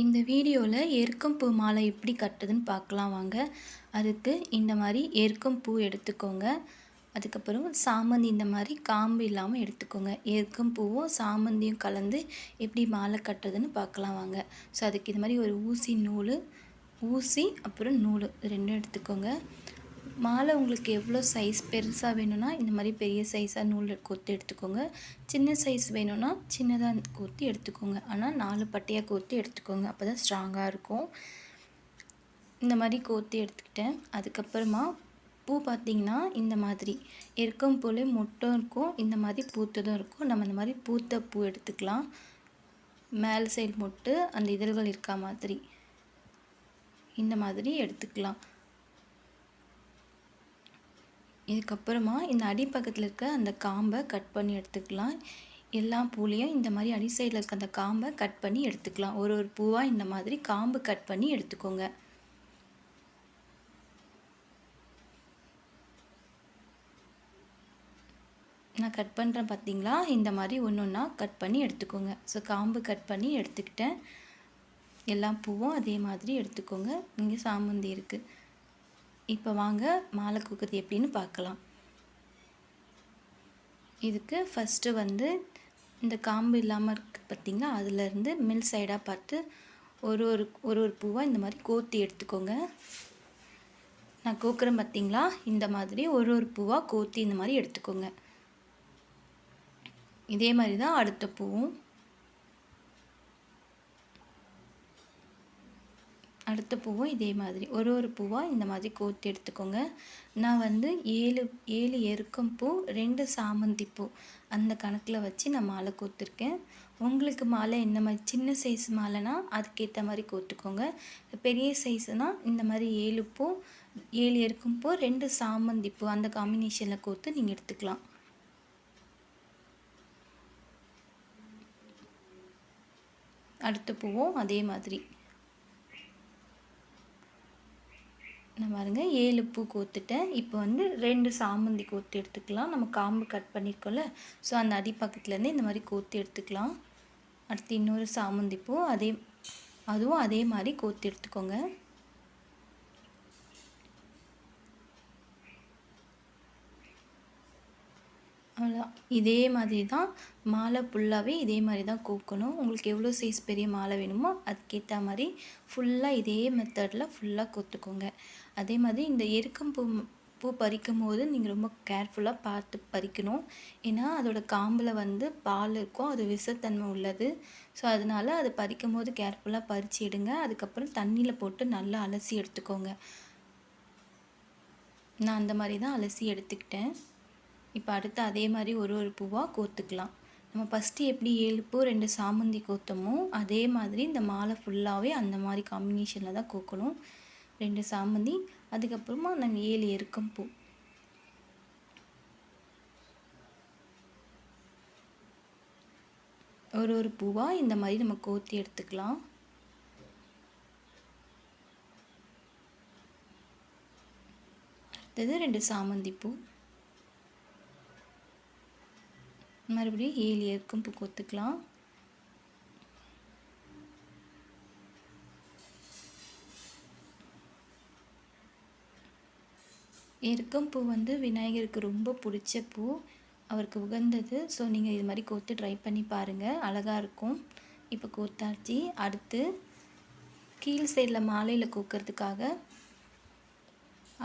இந்த வீடியோவில் எருக்கம் பூ மாலை எப்படி கட்டுறதுன்னு பார்க்கலாம் வாங்க. அதுக்கு இந்த மாதிரி எருக்கம் பூ எடுத்துக்கோங்க. அதுக்கப்புறம் சாமந்தி இந்த மாதிரி காம்பு இல்லாமல் எடுத்துக்கோங்க. எருக்கம் பூவும் சாமந்தியும் கலந்து எப்படி மாலை கட்டுறதுன்னு பார்க்கலாம் வாங்க. ஸோ அதுக்கு இது மாதிரி ஒரு ஊசி நூல் ஊசி அப்புறம் நூல் ரெண்டும் எடுத்துக்கோங்க. மாலை உங்களுக்கு எவ்வளோ சைஸ் பெருசாக வேணும்னா இந்த மாதிரி பெரிய சைஸாக நூல் கோர்த்து எடுத்துக்கோங்க. சின்ன சைஸ் வேணும்னா சின்னதாக கோர்த்து எடுத்துக்கோங்க. ஆனால் நாலு பட்டையாக கோர்த்து எடுத்துக்கோங்க. அப்போ தான் ஸ்ட்ராங்காக இருக்கும். இந்த மாதிரி கோர்த்து எடுத்துக்கிட்டேன். அதுக்கப்புறமா பூ பார்த்திங்கன்னா இந்த மாதிரி. இருக்கும் போல் மொட்டும் இருக்கும். இந்த மாதிரி பூத்ததும் இருக்கும். நம்ம இந்த மாதிரி பூத்த பூ எடுத்துக்கலாம். மேல் சைடு மொட்டு அந்த இதழ்கள் இருக்கா மாதிரி. இந்த மாதிரி எடுத்துக்கலாம். இதுக்கப்புறமா இந்த அடிப்பக்கத்தில் இருக்க அந்த காம்பை கட் பண்ணி எடுத்துக்கலாம். எல்லா பூலையும் இந்த மாதிரி அடி சைடில் இருக்க அந்த காம்பை கட் பண்ணி எடுத்துக்கலாம். ஒரு ஒரு பூவாக இந்த மாதிரி காம்பு கட் பண்ணி எடுத்துக்கோங்க. நான் கட் பண்ணுறேன் பார்த்தீங்களா இந்த மாதிரி ஒன்று ஒன்றா கட் பண்ணி எடுத்துக்கோங்க. ஸோ காம்பு கட் பண்ணி எடுத்துக்கிட்டேன். எல்லா பூவும் அதே மாதிரி எடுத்துக்கோங்க. இங்கே சாமந்தி இருக்குது இப்போ வாங்க மாலை கோக்குறது எப்படின்னு பார்க்கலாம். இதுக்கு ஃபஸ்ட்டு வந்து இந்த காம்பு இல்லாமல் இருக்குது பார்த்திங்களா? அதுலேருந்து மில் சைடாக பார்த்து ஒரு ஒரு ஒரு ஒரு பூவாக இந்த மாதிரி கோத்தி எடுத்துக்கோங்க. நான் கோக்குறேன் பார்த்திங்களா? இந்த மாதிரி ஒரு ஒரு பூவாக கோத்தி இந்த மாதிரி எடுத்துக்கோங்க. இதே மாதிரி தான் அடுத்த பூவும். அடுத்த பூவும் இதே மாதிரி. ஒரு ஒரு பூவாக இந்த மாதிரி கோர்த்து எடுத்துக்கோங்க. நான் வந்து ஏழு ஏழு எருக்கம் பூ ரெண்டு சாமந்தி பூ அந்த கணக்கில் வச்சு நான் மாலை கோர்த்துருக்கேன். உங்களுக்கு மாலை இந்த மாதிரி சின்ன சைஸ் மாலைனா அதுக்கேற்ற மாதிரி கோர்த்துக்கோங்க. பெரிய சைஸ்னால் இந்த மாதிரி ஏழு பூ ஏழு எருக்கும் பூ ரெண்டு சாமந்தி பூ அந்த காம்பினேஷனில் கோர்த்து நீங்கள் எடுத்துக்கலாம். அடுத்த பூவும் அதே மாதிரி. பாருங்கள் ஏழு பூ கோத்துட்டேன். இப்போ வந்து ரெண்டு சாமந்தி கோத்து எடுத்துக்கலாம். நம்ம காம்பு கட் பண்ணியிருக்கோம்ல ஸோ அந்த அடிப்பக்கத்துலேருந்து இந்த மாதிரி கோத்து எடுத்துக்கலாம். அடுத்து இன்னொரு சாமந்தி பூ அதே அதுவும் அதே மாதிரி கோத்து எடுத்துக்கோங்க. இதே மாதிரி தான் மாலை ஃபுல்லாகவே இதே மாதிரி தான் கோக்கணும். உங்களுக்கு எவ்வளோ சைஸ் பெரிய மாலை வேணுமோ அதுக்கேற்ற மாதிரி ஃபுல்லாக இதே மெத்தடில் ஃபுல்லாக கொத்துக்கோங்க. அதே மாதிரி இந்த எருக்கம் பூ பூ பறிக்கும் போது நீங்கள் ரொம்ப கேர்ஃபுல்லாக பார்த்து பறிக்கணும். ஏன்னா அதோடய காம்பில் வந்து பால் இருக்கும். அது விஷத்தன்மை உள்ளது. ஸோ அதனால் அதை பறிக்கும் போது கேர்ஃபுல்லாக பறித்து எடுங்க. அதுக்கப்புறம் தண்ணியில் போட்டு நல்லா அலசி எடுத்துக்கோங்க. நான் அந்த மாதிரி தான் அலசி எடுத்துக்கிட்டேன். இப்போ அடுத்து அதே மாதிரி ஒரு ஒரு பூவாக கோர்த்துக்கலாம் நம்ம ஃபஸ்ட்டு எப்படி ஏழு பூ ரெண்டு சாமந்தி கோத்தமோ அதே மாதிரி இந்த மாலை ஃபுல்லாகவே அந்த மாதிரி காம்பினேஷனில் தான் கோக்கணும். ரெண்டு சாமந்தி அதுக்கப்புறமா நம்ம ஏழு எருக்கம் பூ. ஒரு ஒரு பூவாக இந்த மாதிரி நம்ம கோத்தி எடுத்துக்கலாம். அடுத்தது ரெண்டு சாமந்தி பூ. மறுபடியும் ஏழு ஏற்கும் பூ கொத்துக்கலாம். எருக்கம் பூ வந்து விநாயகருக்கு ரொம்ப பிடிச்ச பூ. அவருக்கு உகந்தது. ஸோ நீங்கள் இது மாதிரி கோத்து ட்ரை பண்ணி பாருங்கள் அழகாக இருக்கும். இப்போ கோத்தாச்சு. அடுத்து கீழ் சைடில் மாலையில் கோக்கிறதுக்காக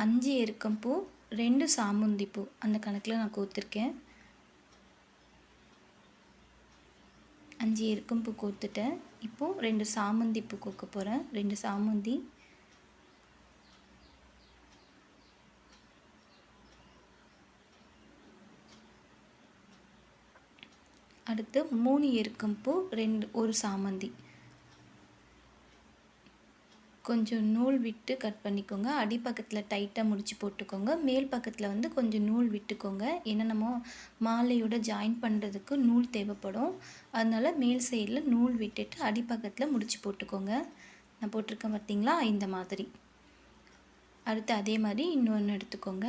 அஞ்சு எருக்கம் பூ ரெண்டு சாமுந்தி பூ. அந்த கணக்கில் நான் கோத்துருக்கேன். அஞ்சு எருக்கம்பூ கோத்துட்டேன். இப்போது ரெண்டு சாமந்தி பூ கோக்க போகிறேன் ரெண்டு சாமந்தி. அடுத்து மூணு எருக்கம்பூ ரெண்டு ஒரு சாமந்தி. கொஞ்சம் நூல் விட்டு கட் பண்ணிக்கோங்க. அடிப்பக்கத்தில் டைட்டாக முடிச்சு போட்டுக்கோங்க. மேல் பக்கத்தில் வந்து கொஞ்சம் நூல் விட்டுக்கோங்க. ஏன்னா நம்ம மாலையோட ஜாயின் பண்ணுறதுக்கு நூல் தேவைப்படும். அதனால் மேல் சைடில் நூல் விட்டுட்டு அடிப்பக்கத்தில் முடித்து முடிச்சு போட்டுக்கோங்க. நான் போட்டிருக்கேன் பார்த்தீங்களா இந்த மாதிரி. அடுத்து அதே மாதிரி இன்னொன்று எடுத்துக்கோங்க.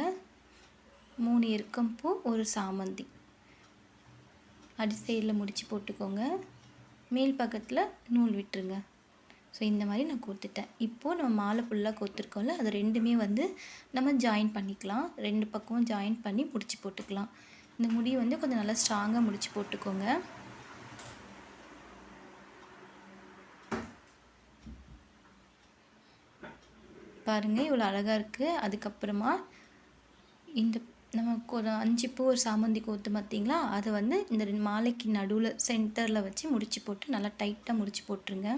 மூணு எருக்கம்பூ ஒரு சாமந்தி. அடி சைடில் முடித்து போட்டுக்கோங்க. மேல் பக்கத்தில் நூல் விட்டுருங்க. ஸோ இந்த மாதிரி நான் கோர்த்துட்டேன். இப்போது நம்ம மாலை ஃபுல்லாக கோர்த்துருக்கோம்ல அது ரெண்டுமே வந்து நம்ம ஜாயின் பண்ணிக்கலாம். ரெண்டு பக்கமும் ஜாயின் பண்ணி முடிச்சு போட்டுக்கலாம். இந்த முடி வந்து கொஞ்சம் நல்லா ஸ்ட்ராங்காக முடிச்சு போட்டுக்கோங்க. பாருங்கள் இவ்வளோ அழகாக இருக்குது அதுக்கப்புறமா இந்த நம்ம ஒரு அஞ்சு பூ ஒரு சாமந்தி கோத்து பார்த்தீங்களா அதை வந்து இந்த ரெண்டு மாலைக்கு நடுவில் சென்டரில் வச்சு முடிச்சு போட்டு நல்லா டைட்டாக முடிச்சு போட்டுருங்க.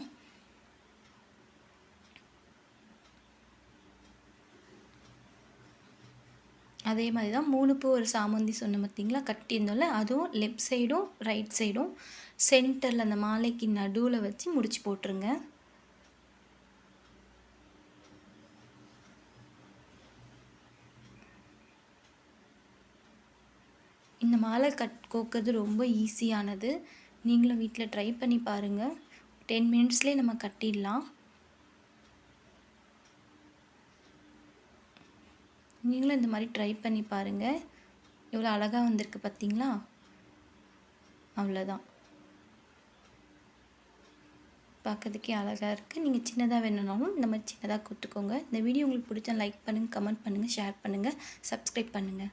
அதே மாதிரி தான் மூணு பூ ஒரு சாமந்தி சொன்ன பார்த்தீங்களா? கட்டியிருந்தோம்ல அதுவும் லெஃப்ட் சைடும் ரைட் சைடும் சென்டரில் அந்த மாலைக்கு நடுவில் வச்சு முடிச்சு போட்டுருங்க. இந்த மாலை கட் கோக்கிறது ரொம்ப ஈஸியானது நீங்களும் வீட்டில் ட்ரை பண்ணி பாருங்கள் டென் மினிட்ஸ்லேயே நம்ம கட்டிடலாம். நீங்களும் இந்த மாதிரி ட்ரை பண்ணி பாருங்கள் எவ்வளோ அழகாக வந்திருக்கு பார்த்தீங்களா அவ்வளோதான் பார்க்கறதுக்கே அழகாக இருக்குது நீங்கள் சின்னதாக வேணும்னாலும் இந்த மாதிரி சின்னதாக கொடுத்துக்கோங்க. இந்த வீடியோ உங்களுக்கு பிடிச்சா லைக் பண்ணுங்கள் கமெண்ட் பண்ணுங்கள் ஷேர் பண்ணுங்கள் சப்ஸ்கிரைப் பண்ணுங்கள்